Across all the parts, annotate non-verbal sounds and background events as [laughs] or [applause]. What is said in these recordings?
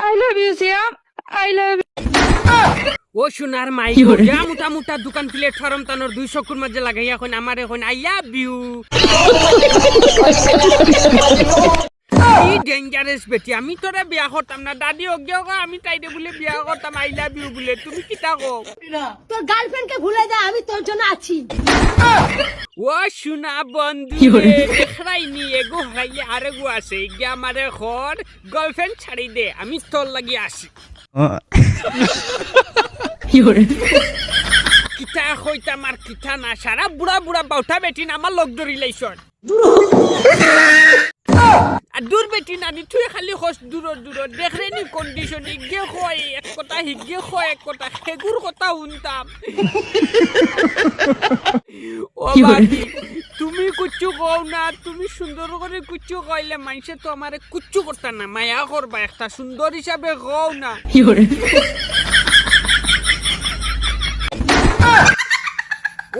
I love you, Siam. I love ও সোনার মাই গা মোটা মোটা দোকান প্লেটফর্ম তানোর দুই চকুর মাঝে লাগাই এখন আমার এখন আই লাভ ইউ ডেঞ্জারাস বেটি আমি তোরা বিয়া করতাম না। দাদি অজ্ঞ আমি তাইরে বলে বিয়া করতাম আই লাভ ইউ বলে। তুমি কিতা কো তোর গার্লফ্রেন্ডকে ভুলে যা আমি তোর জন্য আছি। ও সোনা বন্ধু দেখাই এগো হারাইলে আর আছে গিয়া আমারে ঘর গার্লফ্রেন্ড ছাড়ি দে আমি তোর লাগি আসি কিতা কইতাম আর কিতা না সারা বুড়া বুড়া বাউটা বেটি না আমার লগ ধরি লাইছন আর দূর বেটি নানি তুই খালি খোঁজ দূর দূর দেখরে নি কন্ডিশন ইগে হয় এক কথা হিগে হয় এক কথা সেগুর কথা শুনতাম। ও বাকি কও না তুমি সুন্দর করে কুচ্ছু কইলে মানুষে তো আমারে কুচ্ছু করতা না মায়া করবা একটা সুন্দর হিসাবে কও না।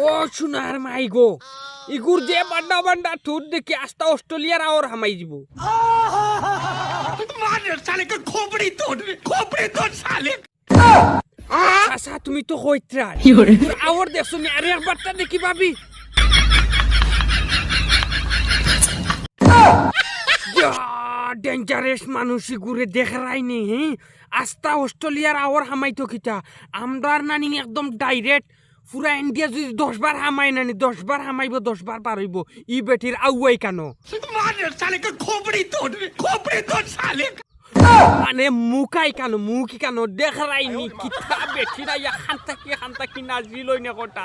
ও সোনার মাই গো ইগুর যে বান্ডা বান্ডা তোর দেখি আস্তা অস্ট্রেলিয়ার আওর হামাই দিব। আচ্ছা তুমি তো কইত্রা আওর দেখছ নি আরে একবারটা দেখি ভাবি ডেঞ্জারাস মানুষ ঘুরে দেখারাই নি হ্যাঁ আস্তা অস্ট্রেলিয়ার আওয়ার হামাইতো কিতা আমদার নানি একদম ডাইরেক্ট পুরা ইন্ডিয়া যদি দশ বার হামাই নানি দশ বার হামাইব দশ বার পারইব ই বেটির আউয়াই কেন? মানে মুখাই কেন? মুখি কেন? দেখারাই নি কিতা বেটিরা ইয়া খান্তাকি খান্তাকি নাজি লই না কটা?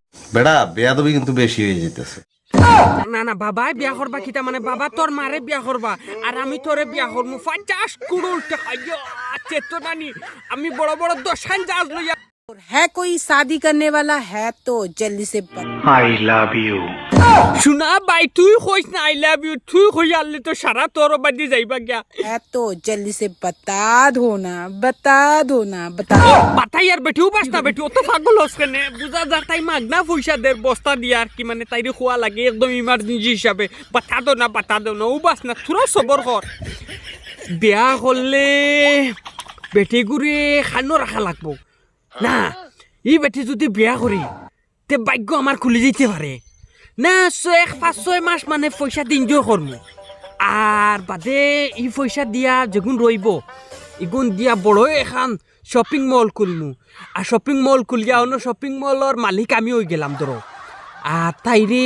বেড়া, বেয়াদবি কিন্তু বেশি হয়ে যেতেছে না না, বাবাই বিয়া করবা কিতা? মানে বাবা তোর মারে বিয়া করবা। আর আমি তোরে বিয়া করব পঞ্চাশ কুড়ুল। টাকা চেতনানি চেতো আমি বড় বড় দশান জাহাজ লইয়া है कोई शादी करने वाला है तो जल्दी से बता শুনা বাই তুই কইস না আই লাভ ইউ তুই কই আনলে তো সারা তোর বাদি যাইবা গিয়া है तो जल्दी से बता दो ना बता दো না बता ও বাতাই আর বেটিও বাস্তা বেটি অত পাগল হস কেনে বুঝা যা তাই মাগনা পয়সা দের বস্তা দিয়া আর কি মানে তাইরে খোয়া লাগে একদম ইমার্জেন্সি হিসাবে বাতা দো না বাতা দো না ও বাস না থুরা সবর কর বিয়া করলে বেটি গুড়ি খানো রাখা লাগবো না, ই বেটি যদি বিয়া করি তে ভাগ্য আমার খুলে যেতে পারে না, ছয়, পাঁচ, ছয় মাস মানে পয়সা দিন করমু আর বাদে, ই পয়সা দিয়া যেগুন রইব ইগুন দিয়া বড় এখান শপিং মল খুলমু। আর শপিং মল খুলিয়া অন্য শপিং মলর মালিক আমি হয়ে গেলাম ধরো আর তাইরে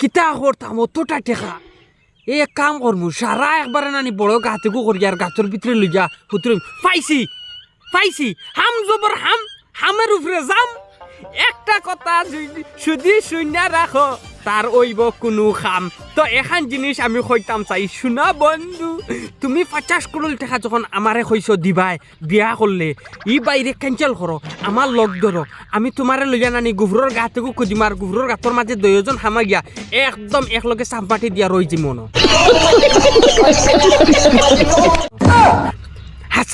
কিতা করতাম অতটা টেকা এ কাম করমু সারা একবারে নানি বড় গাতেকু করি আর গাছের ভিতরে লই যা হুতুরে পাইছি। পাইছি। হাম জবর হাম, হামের উপরে যাম। একটা কথা যদি শূন্য রাখো, তার ওইব কোনো খাম। তো এখান জিনিস আমি কইতাম চাই, শুনা বন্ধু, তুমি পঞ্চাশ করোল টাকা যখন আমারে কইছ দিবাই, বিয়া করলে, ই বাইরে ক্যান্সেল করো আমার লগ ধরো। আমি তোমারে লইয়া নানি গুভরর গা থেকে খুঁজিম আর গুভরর গাতর মাঝে দুইজন হামা গিয়া, একদম একলগে চাম্পাটি দিয়া রইছি মন [laughs]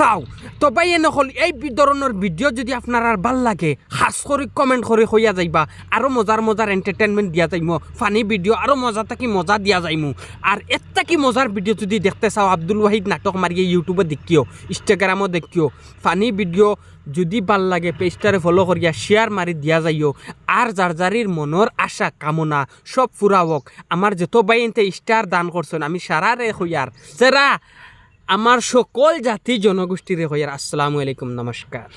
হাসাও তবে এ নহল এই ধরনের ভিডিও যদি আপনার আর ভালো লাগে খাস করে কমেন্ট করে হইয়া যাইবা। আরও মজার মজার এন্টারটেনমেন্ট দিয়া যাইমো ফানি ভিডিও আরও মজা থাকি মজা দিয়া যাইমু আর এত্তা কি মজার ভিডিও যদি দেখতে চাও, আব্দুল ওয়াহিদ নাটক মারিয়ে ইউটিউবে দেখিও ইনস্টাগ্রামও দেখিও। ফানি ভিডিও যদি ভালো লাগে পেজটারে ফলো করিয়া শেয়ার মারি দিয়া যাইও। আর যার যারির মনের আশা, কামনা, সব ফুরা হোক আমার যত বাইনতে স্টার দান করছেন আমি সারারে হইয়ার সেরা আমার সকল জাতি জনগোষ্ঠীরে হইয়ার আসসালামু আলাইকুম নমস্কার।